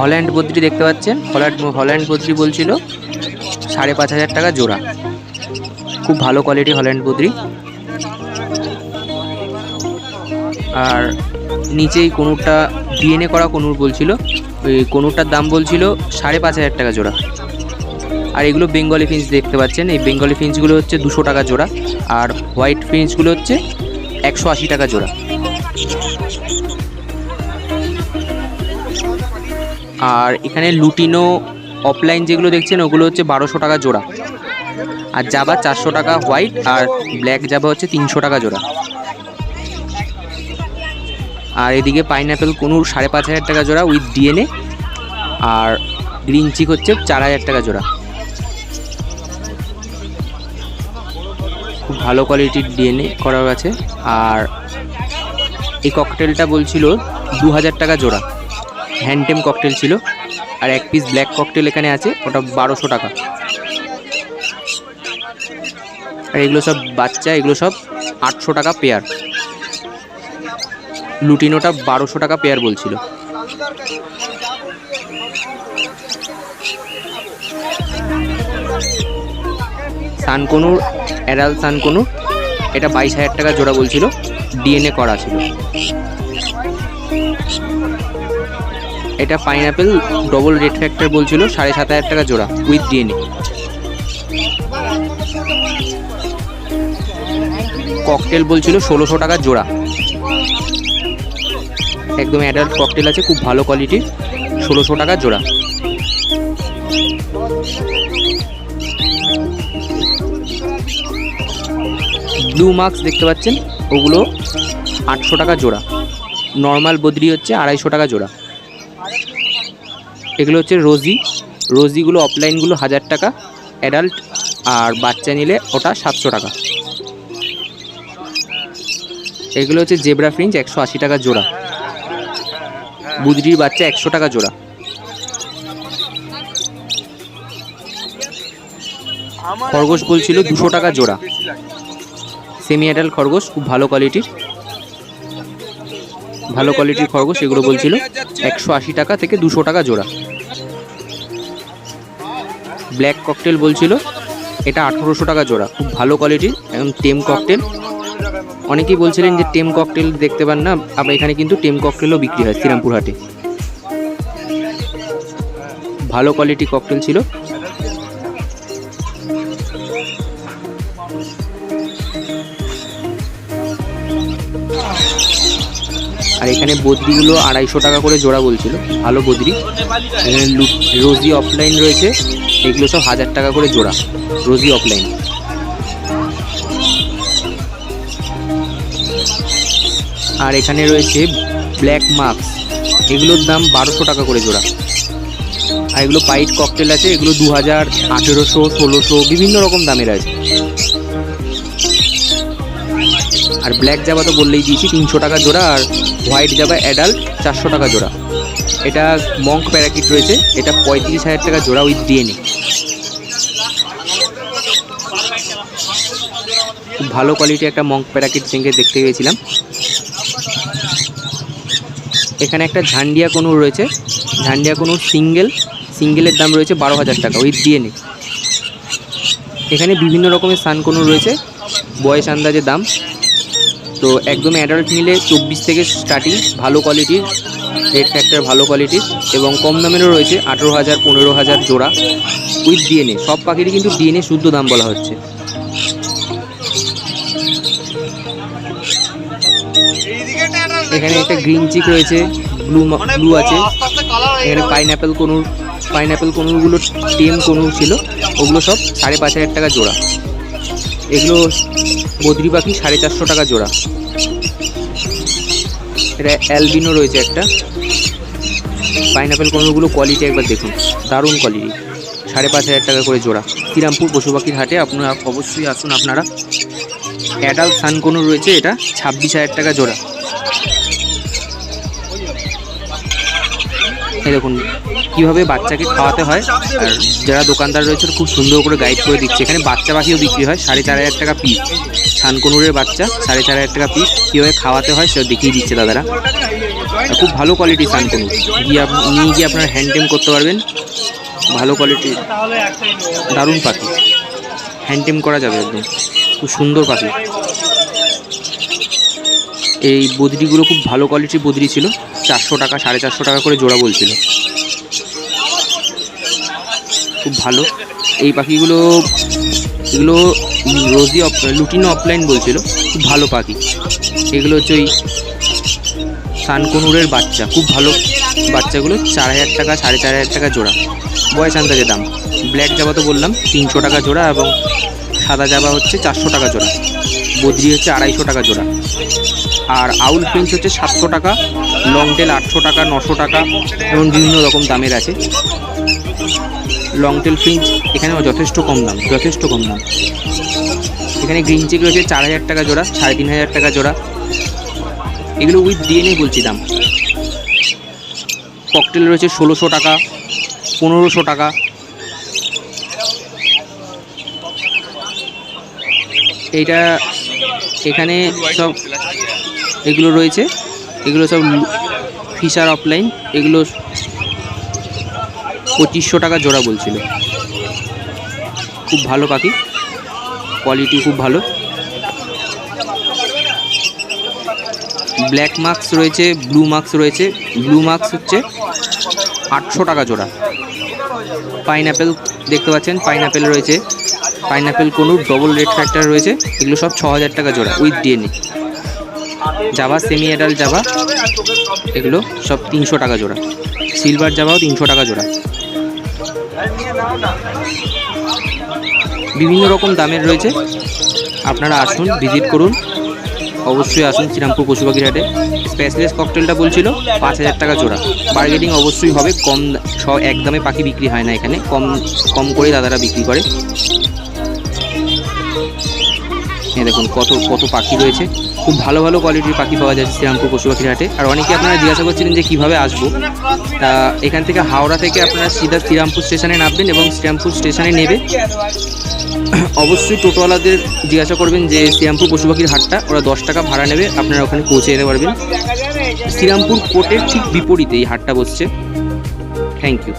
Holland বদ্রি দেখতে পাচ্ছেন? Holland Holland বদ্রি বলছিল সাড়ে পাঁচ হাজার টাকা জোড়া। খুব ভালো কোয়ালিটি হল্যান্ড বদ্রি। আর নিচেই কোনুরটা ডিএনএ করা কোনুর বলছিল, ওই কোনুরটার দাম বলছিল সাড়ে পাঁচ হাজার টাকা জোড়া। আর এগুলো বেঙ্গলি ফিঞ্চ দেখতে পাচ্ছেন। এই বেঙ্গলি ফিঞ্চগুলো হচ্ছে দুশো টাকা জোড়া। আর হোয়াইট ফিঞ্চগুলো হচ্ছে একশো আশি টাকা জোড়া। আর এখানে লুটিনো অফলাইন যেগুলো দেখছেন, ওগুলো হচ্ছে বারোশো টাকা জোড়া। আর জাবা চারশো টাকা হোয়াইট আর ব্ল্যাক জাবা হচ্ছে তিনশো টাকা জোড়া। আর এদিকে পাইনঅ্যাপেল কোনুর সাড়ে পাঁচ হাজার টাকা জোড়া উইথ ডিএনএ আর গ্রিন চিক হচ্ছে চার হাজার টাকা জোড়া। খুব ভালো কোয়ালিটির ডিএনএ করা আছে। আর এই ককটেলটা বলছিল দু হাজার টাকা জোড়া। হ্যান্ডটেম ককটেল ছিল। আর এক পিস ব্ল্যাক ককটেল এখানে আছে, ওটা বারোশো টাকা। আর এগুলো সব বাচ্চা, এগুলো সব আটশো টাকা পেয়ার লুটিনোটা বারোশো টাকা পেয়ার বলছিল। সানকনুর, অ্যাডাল সানকনুর, এটা বাইশ হাজার টাকা জোড়া বলছিল ডিএনএ করা ছিল। এটা পাইনঅ্যাপেল ডবল রেড ফ্যাক্টর বলছিল, সাড়ে সাত হাজার টাকা জোড়া উইথ ডিএনএ ককটেল বলছিল ষোলোশো টাকা জোড়া। একদম অ্যাডাল্ট ককটেল আছে, খুব ভালো কোয়ালিটির ষোলোশো টাকা জোড়া। ব্লু মার্কস দেখতে পাচ্ছেন? ওগুলো আটশো টাকা জোড়া। নর্মাল বদ্রি হচ্ছে আড়াইশো টাকা জোড়া। এগুলো হচ্ছে রোজি। রোজিগুলো অফলাইনগুলো হাজার টাকা। অ্যাডাল্ট আর বাচ্চা নিলে ওটা সাতশো টাকা। এগুলো হচ্ছে জেব্রা ফ্রিঞ্জ একশো আশি টাকা জোড়া। বুদরির বাচ্চা একশো টাকা জোড়া। খরগোশ বলছিল দুশো টাকা জোড়া। সেমি অ্যাডাল্ট খরগোশ, খুব ভালো কোয়ালিটির ভালো কোয়ালিটির খরগোশ, এগুলো বলছিল একশো আশি টাকা থেকে দুশো টাকা জোড়া। ব্ল্যাক ককটেল বলছিল এটা আঠেরোশো টাকা জোড়া, খুব ভালো কোয়ালিটির একদম টেম ককটেল অনেকেই বলছিলেন যে টেম ককটেল দেখতে পান না, আবার এখানে কিন্তু টেম ককটেলও বিক্রি হয় শ্রীরামপুর হাটে ভালো কোয়ালিটি ককটেল ছিল। এখানে বদ্রিগুলো আড়াইশো টাকা করে জোড়া বলছিল। ভালো বদ্রি। এখানে রোজি অফলাইন রয়েছে। এগুলো সব হাজার টাকা করে জোড়া। রোজি অফলাইন আর এখানে রয়েছে ব্ল্যাক মার্কস এগুলোর দাম বারোশো টাকা করে জোড়া। আর এগুলো পাইট ককটেল আছে। এগুলো দু হাজার আঠেরোশো, ষোলোশো, বিভিন্ন রকম দামের আছে। আর ব্ল্যাক জাবা তো বললেই দিয়েছি, তিনশো টাকা জোড়া আর হোয়াইট জাবা অ্যাডাল্ট চারশো টাকা জোড়া। এটা মঙ্ক প্যারাকিট রয়েছে, এটা পঁয়ত্রিশ হাজার টাকা জোড়া উইথ ডিএনএ ভালো কোয়ালিটি একটা মঙ্ক প্যারাকিট সিঙ্গে দেখতে গিয়েছিলাম এখানে একটা ঝান্ডিয়া কনুর রয়েছে, ঝান্ডিয়া কনুর সিঙ্গেল সিঙ্গেলের দাম রয়েছে বারো হাজার টাকা উইথ ডিএনএ এখানে বিভিন্ন রকমের সান কনুর রয়েছে, বয়স আন্দাজে দাম। তো একদম অ্যাডাল্ট নিলে চব্বিশ থেকে স্টার্টিং ভালো কোয়ালিটির রেড ফ্যাক্টর ভালো কোয়ালিটির এবং কম দামেরও রয়েছে আঠেরো হাজার, পনেরো হাজার জোড়া উইথ ডিএনএ সব পাখিরই কিন্তু ডিএনএ শুদ্ধ দাম বলা হচ্ছে। এখানে একটা গ্রিন চিক রয়েছে ব্লু ব্লু আছে। এখানে পাইনঅ্যাপেল কনুর পাইনঅ্যাপেল কনুরগুলো টেম কনুর ছিল, ওগুলো সব সাড়ে পাঁচ হাজার টাকা জোড়া। এগুলো বদ্রি পাখি সাড়ে চারশো টাকা জোড়া। এটা অ্যালবিনো রয়েছে একটা। পাইনঅ্যাপেল কনুরগুলো কোয়ালিটি একবার দেখুন। দারুণ কোয়ালিটি সাড়ে পাঁচ হাজার টাকা করে জোড়া। শ্রীরামপুর পশু পাখির হাটে আপনারা অবশ্যই আসুন আপনারা। অ্যাডাল্ট সান কনুর রয়েছে এটা, ছাব্বিশ হাজার টাকা জোড়া। এই দেখুন কীভাবে বাচ্চাকে খাওয়াতে হয়। আর যারা দোকানদার রয়েছে খুব সুন্দর করে গাইড করে দিচ্ছে। এখানে বাচ্চা পাখিও বিক্রি হয়, সাড়ে চার হাজার টাকা পিস ছানকনুরের বাচ্চা, সাড়ে চার হাজার টাকা পিস কীভাবে খাওয়াতে হয়, সেটা দেখিয়ে দিচ্ছে দাদারা। খুব ভালো কোয়ালিটি সানকনুর গিয়ে নিয়ে গিয়ে আপনারা হ্যান্ডটেম করতে পারবেন। ভালো কোয়ালিটি দারুণ পাখি। হ্যান্ডটেম করা যাবে একদম। খুব সুন্দর পাখি। এই বদ্রিগুলো খুব ভালো কোয়ালিটির বদ্রি ছিল। চারশো টাকা, সাড়ে চারশো টাকা করে জোড়া বলছিল। খুব ভালো। এই পাখিগুলো, এগুলো রোজি অফ লুটিনো অফলাইন বলছিল, খুব ভালো পাখি। এগুলো হচ্ছে ওই সানকনুরের বাচ্চা, খুব ভালো বাচ্চাগুলো, চার হাজার টাকা, সাড়ে চার হাজার টাকা জোড়া। বয়স আন্দাজে দাম। ব্ল্যাক জাবা তো বললাম, তিনশো টাকা জোড়া এবং সাদা জাবা হচ্ছে চারশো টাকা জোড়া। বদ্রি হচ্ছে আড়াইশো টাকা জোড়া। আর আউল ফিঞ্চ হচ্ছে সাতশো টাকা, লং টেল আটশো টাকা, নশো টাকা, এবং বিভিন্ন রকম দামের আছে। লং টেল ফিঞ্চ এখানে যথেষ্ট কম দাম, যথেষ্ট কম দাম। এখানে গ্রিন চেক রয়েছে চার হাজার টাকা জোড়া, সাড়ে তিন হাজার টাকা জোড়া। এগুলো উইথ ডিএনএ বলছি দাম। ককটেল রয়েছে ষোলোশো টাকা, পনেরোশো টাকা। এইটা এখানে সব এগুলো রয়েছে, এগুলো সব ফিশার অফলাইন এগুলো পঁচিশশো টাকা জোড়া বলছিল। খুব ভালো পাখি। কোয়ালিটি খুব ভালো। ব্ল্যাক মার্কস রয়েছে ব্লু মার্কস রয়েছে। ব্লু মার্কস হচ্ছে আটশো টাকা জোড়া। পাইনঅ্যাপেল দেখতে পাচ্ছেন পাইনঅ্যাপেল রয়েছে। পাইনঅ্যাপেল কোনো ডবল রেড ফ্যাক্টর রয়েছে, এগুলো সব ছ হাজার টাকা জোড়া with DNA Java semi adult Java এগুলো সব তিনশো টাকা জোড়া। সিলভার জাভাও তিনশো টাকা জোড়া। বিভিন্ন রকম দামের রয়েছে। আপনারা আসুন, ভিজিট করুন। অবশ্যই আসুন শ্রীরামপুর পশু পাখির হাটে। স্পেশালিস্ট ককটেলটা বলছিল, পাঁচ হাজার টাকা জোড়া। বার্গেটিং অবশ্যই হবে, কম দা- স, এক দামে পাখি বিক্রি হয় না এখানে। কম কম করে দাদারা বিক্রি করে। দেখুন, কত কত পাখি রয়েছে। খুব ভালো ভালো কোয়ালিটির পাখি পাওয়া যাচ্ছে শ্রীরামপুর পশু পাখির হাটে। আর অনেকে আপনারা জিজ্ঞাসা করছিলেন যে কীভাবে আসব? তা এখান থেকে হাওড়া থেকে আপনারা সিধা শ্রীরামপুর স্টেশনে নামবেন এবং শ্রীরামপুর স্টেশনে নেবে। অবশ্যই টোটোওয়ালাদের জিজ্ঞাসা করবেন যে শ্রীরামপুর পশু পাখির হাটটা, ওরা দশ টাকা ভাড়া নেবে, আপনারা ওখানে পৌঁছে যেতে পারবেন। শ্রীরামপুর কোর্টের ঠিক বিপরীতে এই হাটটা বসছে। Thank you